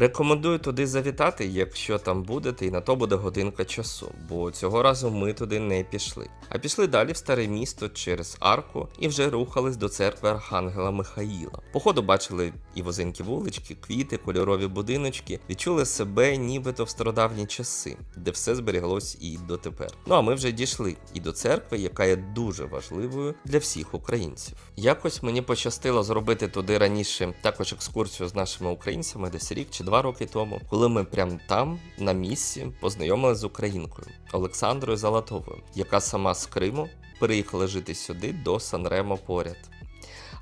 Рекомендую туди завітати, якщо там будете, і на то буде годинка часу, бо цього разу ми туди не пішли. А пішли далі в старе місто через арку і вже рухались до церкви Архангела Михаїла. Походу бачили і возенькі вулички, квіти, кольорові будиночки, відчули себе нібито в стародавні часи, де все зберіглось і дотепер. Ну а ми вже дійшли і до церкви, яка є дуже важливою для всіх українців. Якось мені пощастило зробити туди раніше також екскурсію з нашими українцями, десь рік чи два роки тому, коли ми прямо там, на місці, познайомилися з українкою Олександрою Залатовою, яка сама з Криму переїхала жити сюди до Санремо поряд.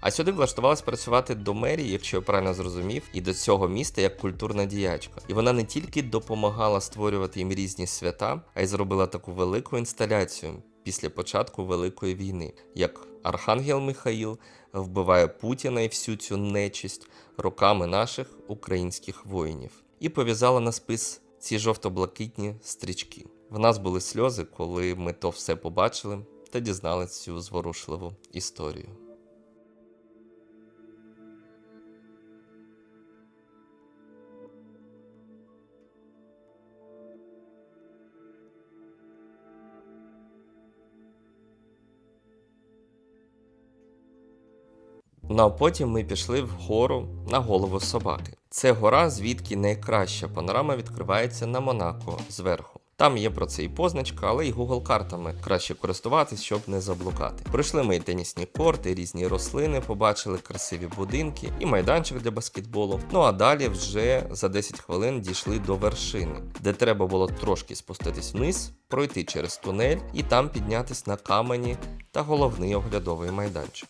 А сюди влаштувалась працювати до мерії, якщо я правильно зрозумів, і до цього міста як культурна діячка. І вона не тільки допомагала створювати їм різні свята, а й зробила таку велику інсталяцію після початку Великої війни, як Архангел Михаїл вбиває Путіна і всю цю нечисть руками наших українських воїнів, і пов'язала на спис ці жовто-блакитні стрічки. В нас були сльози, коли ми то все побачили та дізнали цю зворушливу історію. Ну а потім ми пішли вгору на голову собаки. Це гора, звідки найкраща панорама відкривається на Монако зверху. Там є про це і позначка, але й Google картами краще користуватись, щоб не заблукати. Пройшли ми і тенісні корти, різні рослини, побачили красиві будинки і майданчик для баскетболу. Ну а далі вже за 10 хвилин дійшли до вершини, де треба було трошки спуститись вниз, пройти через тунель і там піднятись на камені та головний оглядовий майданчик.